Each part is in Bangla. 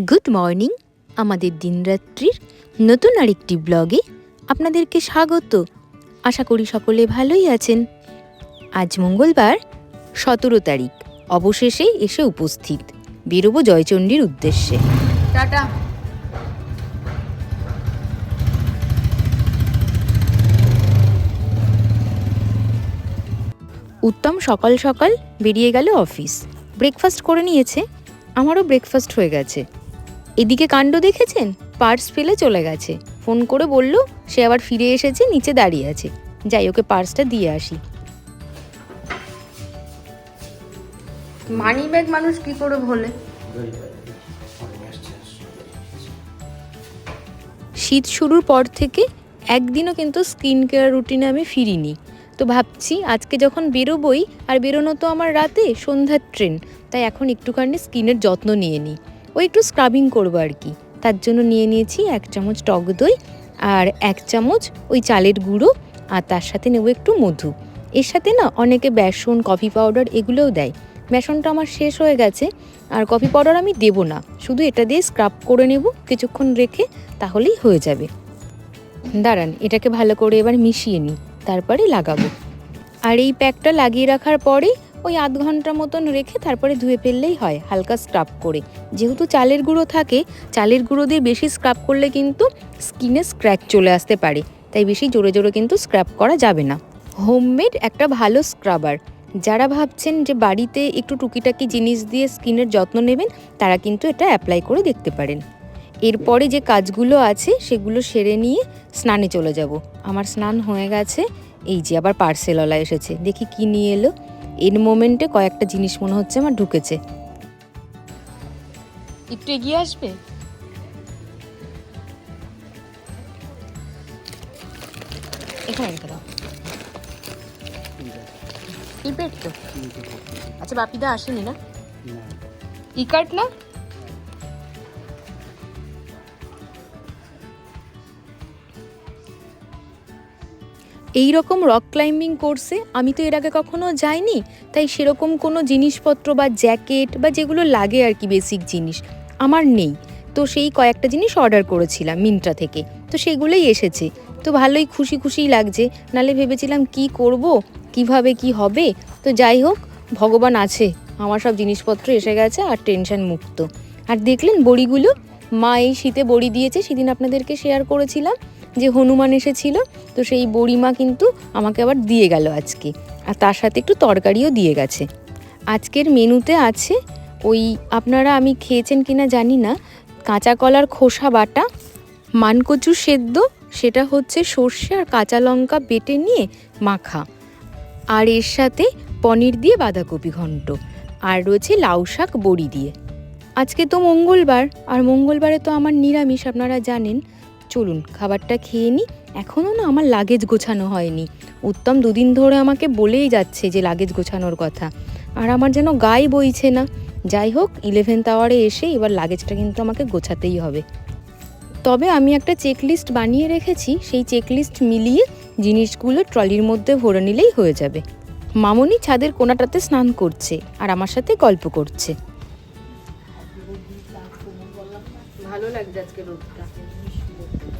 গুড মর্নিং আমাদের দিনরাত্রির নতুন আরেকটি ব্লগে আপনাদেরকে স্বাগত। আশা করি সকলে ভালোই আছেন। আজ মঙ্গলবার সতেরো তারিখ। অবশেষে এসে উপস্থিত। বেরোবো জয়চণ্ডীর উদ্দেশ্যে। টাটা। উত্তম সকাল সকাল বেরিয়ে গেল অফিস। ব্রেকফাস্ট করে নিয়েছে। আমারও ব্রেকফাস্ট হয়ে গেছে। এদিকে কাণ্ড দেখেছেন? পার্স ফেলে চলে গেছে। ফোন করে বলল সে আবার ফিরে এসেছে নিচে দাঁড়িয়ে আছে। যাই ওকে পার্সটা দিয়ে আসি। মানি ব্যাগ মানুষ কি করে ভোলে? শীত শুরুর পর থেকে একদিনও কিন্তু স্কিন কেয়ার রুটিনে আমি ফিরিনি। তো ভাবছি আজকে যখন বেরোবই আর বেরোনো তো আমার রাতে সন্ধ্যার ট্রেন তাই এখন একটুখানি স্কিনের যত্ন নিয়ে নিই। ও একটু স্ক্রাবিং করব আর কি। তার জন্য নিয়ে নিয়েছি এক চামচ টক দই আর এক চামচ ওই চালের গুঁড়ো আর তার সাথে নেব একটু মধু। এর সাথে না অনেকে বেসন কফি পাউডার এগুলোও দেয়। বেসনটা আমার শেষ হয়ে গেছে আর কফি পাউডার আমি দেবো না। শুধু এটা দিয়ে স্ক্রাব করে নেব কিছুক্ষণ রেখে তাহলেই হয়ে যাবে। দাঁড়ান, এটাকে ভালো করে এবার মিশিয়ে নিই। তারপরে লাগাবো। আর এই প্যাকটা লাগিয়ে রাখার পরে ওই আধ ঘণ্টা মতন রেখে তারপরে ধুয়ে ফেললেই হয়, হালকা স্ক্রাব করে। যেহেতু চালের গুঁড়ো থাকে, চালের গুঁড়ো দিয়ে বেশি স্ক্রাব করলে কিন্তু স্কিনে স্ক্র্যাচ চলে আসতে পারে। তাই বেশি জোরে জোরে কিন্তু স্ক্রাব করা যাবে না। হোমমেড একটা ভালো স্ক্রাবার যারা ভাবছেন যে বাড়িতে একটু টুকিটাকি জিনিস দিয়ে স্কিনের যত্ন নেবেন, তারা কিন্তু এটা অ্যাপ্লাই করে দেখতে পারেন। এরপরে যে কাজগুলো আছে, সেগুলো সেরে নিয়ে স্নানে চলে যাব। আমার স্নান হয়ে গেছে, এই যে আবার পার্সেলওয়ালা এসেছে। দেখি কি নিয়ে এলো। এর মোমেন্টে কয়েকটা জিনিস মনে হচ্ছে আমার ঢুকেছে। একটু এগিয়ে আসবে? এখানে রেখে দাও। কিপ্যাড তো। আচ্ছা বাপিদা আসেনি না। ই কার্ড না? এই রকম রক ক্লাইম্বিং কোর্সে আমি তো এর আগে কখনো যাইনি, তাই সেরকম কোনো জিনিসপত্র বা জ্যাকেট বা যেগুলো লাগে আর কি বেসিক জিনিস আমার নেই। তো সেই কয়েকটা জিনিস অর্ডার করেছিলাম মিন্ত্রা থেকে, তো সেগুলোই এসেছে। তো ভালোই খুশি খুশিই লাগছে, নালে ভেবেছিলাম কি করব, কীভাবে কি হবে? তো যাই হোক, ভগবান আছে, আমার সব জিনিসপত্র এসে গেছে আর টেনশন মুক্ত। আর দেখলেন বড়িগুলো, মা এই শীতে বড়ি দিয়েছে, সেদিন আপনাদেরকে শেয়ার করেছিলাম। যে হনুমান এসেছিল, তো সেই বড়িমা কিন্তু আমাকে আবার দিয়ে গেল আজকে। আর তার সাথে একটু তরকারিও দিয়ে গেছে। আজকের মেনুতে আছে ওই, আপনারা আমি খেয়েছেন কিনা জানি না, কাঁচা কলার খোসা বাটা, মানকচু সেদ্ধ, সেটা হচ্ছে সর্ষে আর কাঁচা লঙ্কা বেটে নিয়ে মাখা। আর এর সাথে পনির দিয়ে বাঁধাকপি ঘন্ট। আর রয়েছে লাউ শাক বড়ি দিয়ে। আজকে তো মঙ্গলবার, আর মঙ্গলবারে তো আমার নিরামিষ, আপনারা জানেন। চলুন, খাবারটা খেয়ে নিই এখনও না আমার লাগেজ গোছানো হয়নি। উত্তম দুদিন ধরে আমাকে বলেই যাচ্ছে যে লাগেজ গোছানোর কথা। আর আমার যেন গায়ে বইছে না। যাই হোক ইলেভেন্থ আওয়ারে এসে এবার লাগেজটা কিন্তু আমাকে গোছাতেই হবে। তবে আমি একটা চেকলিস্ট বানিয়ে রেখেছি। সেই চেকলিস্ট মিলিয়ে জিনিসগুলো ট্রলির মধ্যে ভরে নিলেই হয়ে যাবে। মামনি ছাদের কোনাটাতে স্নান করছে আর আমার সাথে গল্প করছে। ভালো লাগছে আজকে রোদটা।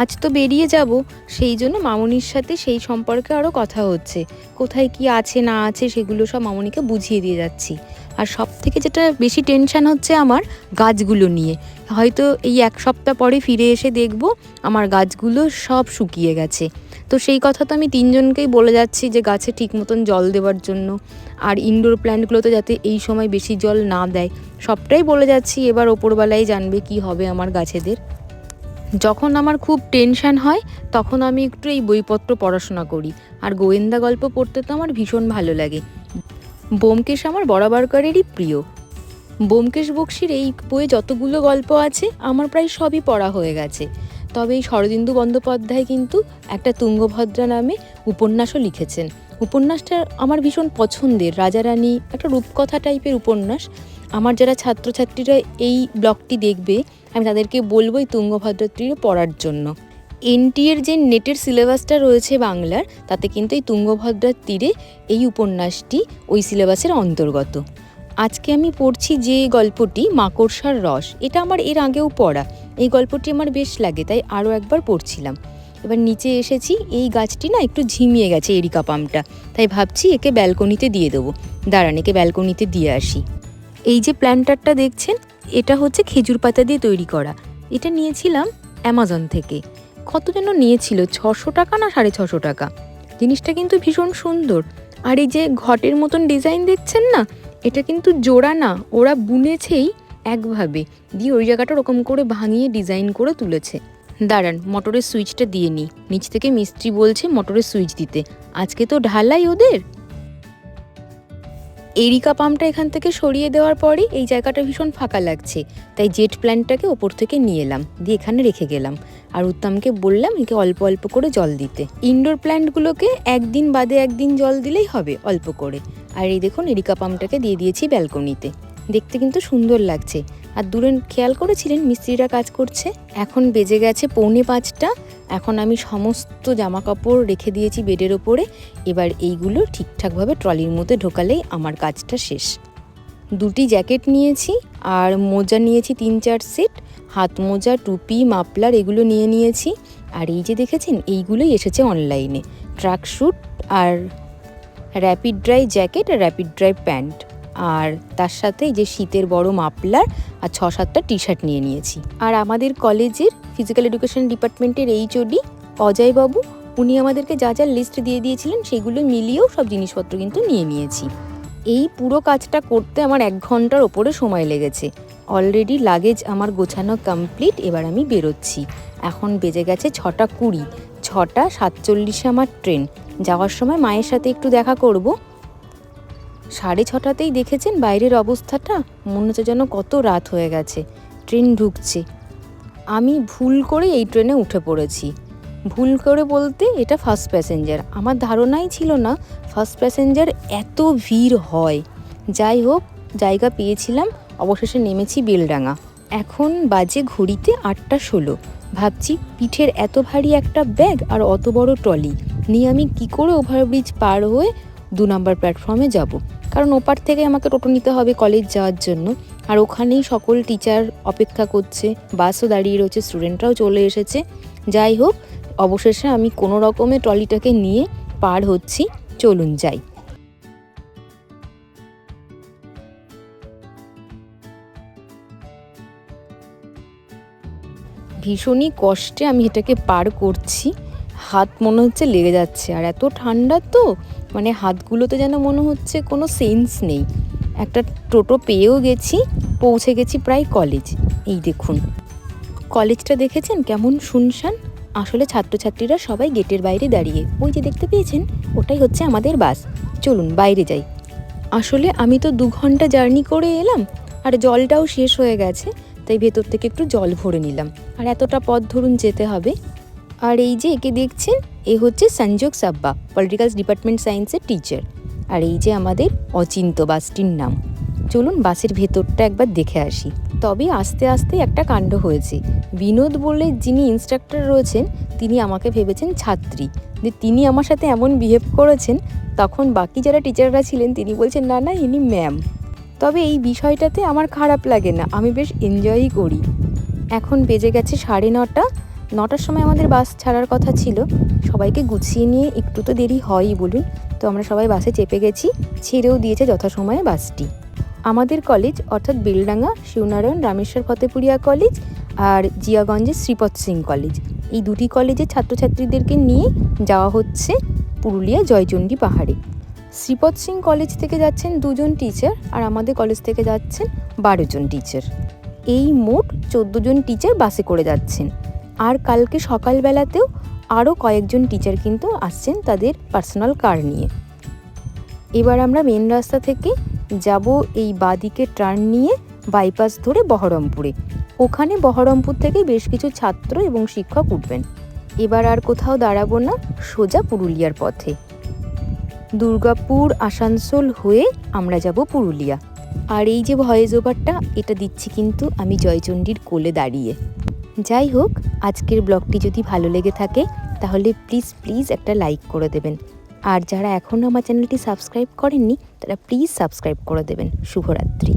আজ তো বেরিয়ে যাব। সেই জন্য মামনির সাথে সেই সম্পর্কে আরও কথা হচ্ছে। কোথায় কি আছে, না আছে, সেগুলো সব মামনিকে বুঝিয়ে দিয়ে যাচ্ছি। আর সব থেকে যেটা বেশি টেনশন হচ্ছে আমার গাছগুলো নিয়ে। হয়তো এই এক সপ্তাহ পরে ফিরে এসে দেখব আমার গাছগুলো সব শুকিয়ে গেছে। তো সেই কথা তো আমি তিনজনকেই বলে যাচ্ছি যে গাছে ঠিক মতন জল দেওয়ার জন্য। আর ইনডোর প্ল্যান্টগুলোতে যাতে এই সময় বেশি জল না দেয়। সবটাই বলে যাচ্ছি, এবার ওপরবেলায় জানবে কি হবে আমার গাছেদের। যখন আমার খুব টেনশন হয়, তখন আমি একটু এই বইপত্র পড়াশোনা করি। আর গোয়েন্দা গল্প পড়তে তো আমার ভীষণ ভালো লাগে। বোমকেশ আমার বরাবরকারেরই প্রিয়। বোমকেশ বক্সির এই বইয়ে যতগুলো গল্প আছে, আমার প্রায় সবই পড়া হয়ে গেছে। তবে এই শরদিন্দু বন্দ্যোপাধ্যায় কিন্তু একটা তুঙ্গভদ্রা নামে উপন্যাসও লিখেছেন। উপন্যাসটা আমার ভীষণ পছন্দের। রাজারানী, একটা রূপকথা টাইপের উপন্যাস। আমার যারা ছাত্রছাত্রীরা এই ব্লগটি দেখবে, আমি তাদেরকে বলব এই তুঙ্গভদ্রা তীরে পড়ার জন্য। এনটি এর যে নেটের সিলেবাসটা রয়েছে বাংলার, তাতে কিন্তু এই তুঙ্গভদ্রার তীরে এই উপন্যাসটি ওই সিলেবাসের অন্তর্গত। আজকে আমি পড়ছি যে গল্পটি, মাকড়সার রস, এটা আমার এর আগেও পড়া। এই গল্পটি আমার বেশ লাগে, তাই আরও একবার পড়ছিলাম। এবার নিচে এসেছি, এই গাছটি না একটু ঝিমিয়ে গেছে এরিকা পামটা তাই ভাবছি একে ব্যালকনিতে দিয়ে দেবো। দাঁড়ান, একে ব্যালকনিতে দিয়ে আসি। এই যে প্ল্যান্টারটা দেখছেন, এটা হচ্ছে খেজুর পাতা দিয়ে তৈরি করা। এটা নিয়েছিলাম অ্যামাজন থেকে। কত যেন নিয়েছিল, ছশো টাকা না সাড়ে ছশো টাকা? জিনিসটা কিন্তু ভীষণ সুন্দর। আর এই যে ঘটের মতন ডিজাইন দেখছেন না, এটা কিন্তু জোড়া না, ওরা বুনেছেই একভাবে। দিয়ে ওই জায়গাটা ওরকম করে ভাঙিয়ে ডিজাইন করে তুলেছে। দাঁড়ান, মোটরের সুইচটা দিয়ে নিই। নিচ থেকে মিস্ত্রি বলছে মোটরের সুইচ দিতে। আজকে তো ঢালাই ওদের। এরিকা পাম্পটা এখান থেকে সরিয়ে দেওয়ার পরই এই জায়গাটা ভীষণ ফাঁকা লাগছে। তাই জেট প্ল্যান্টটাকে ওপর থেকে নিয়ে এলাম, দিয়ে এখানে রেখে গেলাম। আর উত্তমকে বললাম একে অল্প অল্প করে জল দিতে। ইনডোর প্ল্যান্টগুলোকে একদিন বাদে একদিন জল দিলেই হবে, অল্প করে। আর এই দেখুন এরিকা পাম্পটাকে দিয়ে দিয়েছি ব্যালকনিতে। দেখতে কিন্তু সুন্দর লাগছে। আর দূরে খেয়াল করেছিলেন মিস্ত্রিরা কাজ করছে? এখন বেজে গেছে পৌনে পাঁচটা। এখন আমি সমস্ত জামা কাপড় রেখে দিয়েছি বেডের ওপরে। এবার এইগুলো ঠিকঠাকভাবে ট্রলির মধ্যে ঢোকালেই আমার কাজটা শেষ। দুটি জ্যাকেট নিয়েছি, আর মোজা নিয়েছি তিন চার সেট। হাত মোজা, টুপি মাপলার এগুলো নিয়ে নিয়েছি। আর এই যে দেখেছেন, এইগুলোই এসেছে অনলাইনে। ট্রাক শ্যুট আর র্যাপিড ড্রাই জ্যাকেট আর র্যাপিড ড্রাই প্যান্ট। আর তার সাথে যে শীতের বড় মাপলার আর ছ সাতটা টি শার্ট নিয়ে নিয়েছি। আর আমাদের কলেজের ফিজিক্যাল এডুকেশন ডিপার্টমেন্টের এইচওডি অজয়বাবু উনি আমাদেরকে যা যা লিস্ট দিয়ে দিয়েছিলেন সেগুলো মিলিয়েও সব জিনিসপত্র কিন্তু নিয়ে নিয়েছি। এই পুরো কাজটা করতে আমার এক ঘণ্টার ওপরে সময় লেগেছে। অলরেডি লাগেজ আমার গোছানো কমপ্লিট এবার আমি বেরোচ্ছি। এখন বেজে গেছে ছটা কুড়ি। ছটা সাতচল্লিশে আমার ট্রেন যাওয়ার সময় মায়ের সাথে একটু দেখা করব। সাড়ে ছটাতেই দেখেছেন বাইরের অবস্থাটা? মনে হচ্ছে যেন কত রাত হয়ে গেছে। ট্রেন ঢুকছে। আমি ভুল করে এই ট্রেনে উঠে পড়েছি। ভুল করে বলতে এটা ফার্স্ট প্যাসেঞ্জার আমার ধারণাই ছিল না ফার্স্ট প্যাসেঞ্জার এত ভিড় হয়। যাই হোক, জায়গা পেয়েছিলাম, অবশেষে নেমেছি বেলডাঙা এখন বাজে ঘড়িতে আটটা ষোলো। ভাবছি, পিঠের এত ভারী একটা ব্যাগ আর অত বড় ট্রলি। নিয়ে আমি কি করে ওভারব্রিজ পার হয়ে দু নম্বর প্ল্যাটফর্মে যাব? কারণ ওপার থেকে আমাকে টোটো নিতে হবে কলেজ যাওয়ার জন্য। আর ওখানেই সকল টিচার অপেক্ষা করছে বাসও দাঁড়িয়ে রয়েছে স্টুডেন্টরাও চলে এসেছে। যাই হোক, অবশেষে আমি কোনো রকমে ট্রলিটাকে নিয়ে পার হচ্ছি। চলুন যাই। ভীষণই কষ্টে আমি এটাকে পার করছি। হাত মনে হচ্ছে লেগে যাচ্ছে। আর এত ঠান্ডা তো! মানে হাতগুলোতে যেন মনে হচ্ছে কোনো সেন্স নেই। একটা টোটো পেয়েও গেছি, পৌঁছে গেছি প্রায় কলেজ এই দেখুন। কলেজটা দেখেছেন কেমন শুনশান? আসলে ছাত্রছাত্রীরা সবাই গেটের বাইরে দাঁড়িয়ে। ওই যে দেখতে পেয়েছেন? ওটাই হচ্ছে আমাদের বাস চলুন, বাইরে যাই। আসলে আমি তো দু ঘণ্টা জার্নি করে এলাম, আর জলটাও শেষ হয়ে গেছে, তাই ভেতর থেকে একটু জল ভরে নিলাম। আর এতটা পথ ধরুন যেতে হবে। আর এই যে একে দেখছেন, এ হচ্ছে সঞ্জোগ সাব্বা পলিটিক্যাল ডিপার্টমেন্ট সায়েন্সের টিচার আর এই যে আমাদের অচিন্ত বাসটির নাম। চলুন বাসের ভেতরটা একবার দেখে আসি। তবে আস্তে আস্তে একটা কাণ্ড হয়েছে। বিনোদ বলে যিনি ইনস্ট্রাক্টর রয়েছেন, তিনি আমাকে ভেবেছেন ছাত্রী। যে তিনি আমার সাথে এমন বিহেভ করেছেন, তখন বাকি যারা টিচাররা ছিলেন, তিনি বলছেন, না না, ইনি ম্যাম তবে এই বিষয়টাতে আমার খারাপ লাগে না। আমি বেশ এনজয়ই করি। এখন বেজে গেছে সাড়ে নটা। নটার সময় আমাদের বাস ছাড়ার কথা ছিল। সবাইকে গুছিয়ে নিয়ে একটু তো দেরি হয়ই বলুন। তো আমরা সবাই বাসে চেপে গেছি, ছেড়েও দিয়েছে যথাসময়ে বাসটি। আমাদের কলেজ, অর্থাৎ বেলডাঙ্গা, শিবনারায়ণ, রামেশ্বর, ফতেপুরিয়া কলেজ আর জিয়াগঞ্জের শ্রীপদ সিং কলেজ। এই দুটি কলেজের ছাত্রছাত্রীদেরকে নিয়ে যাওয়া হচ্ছে পুরুলিয়া জয়চণ্ডী পাহাড়ে। শ্রীপদ সিং কলেজ থেকে যাচ্ছেন দুজন টিচার আর আমাদের কলেজ থেকে যাচ্ছেন বারোজন টিচার। এই মোট চোদ্দ জন টিচার বাসে করে যাচ্ছেন। আর কালকে সকালবেলাতেও আরও কয়েকজন টিচার কিন্তু আসছেন তাদের পার্সোনাল কার নিয়ে। এবার আমরা মেন রাস্তা থেকে যাব এই বাদিকে টার্ন নিয়ে বাইপাস ধরে বহরমপুরে। ওখানে বহরমপুর থেকে বেশ কিছু ছাত্র এবং শিক্ষক উঠবেন। এবার আর কোথাও দাঁড়াবো না, সোজা পুরুলিয়ার পথে। দুর্গাপুর, আসানসোল হয়ে আমরা যাব পুরুলিয়া। আর এই যে ভয়েস ওভারটা, এটা দিচ্ছি কিন্তু আমি জয়চণ্ডীর কোলে দাঁড়িয়ে। যাই হোক, আজকের ব্লগটি যদি ভালো লেগে থাকে, তাহলে প্লিজ প্লিজ একটা লাইক করে দেবেন। আর যারা এখনও আমার চ্যানেলটি সাবস্ক্রাইব করেননি, তারা প্লিজ সাবস্ক্রাইব করে দেবেন। শুভরাত্রি।